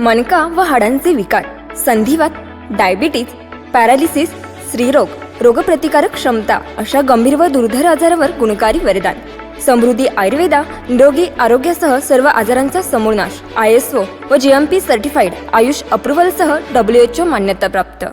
मणका व हाडांचे विकार संधिवात diabetes paralysis स्त्रीरोग रोगप्रतिकारक क्षमता अशा गंभीर व दुर्धर आजारावर गुणकारी वरदान. समृद्धी आयुर्वेदा निरोगी आरोग्यासह सर्व आजारांचा समूळ नाश आय एस ओ व G M P certified AYUSH अप्रुव्हलसह W H O मान्यताप्राप्त.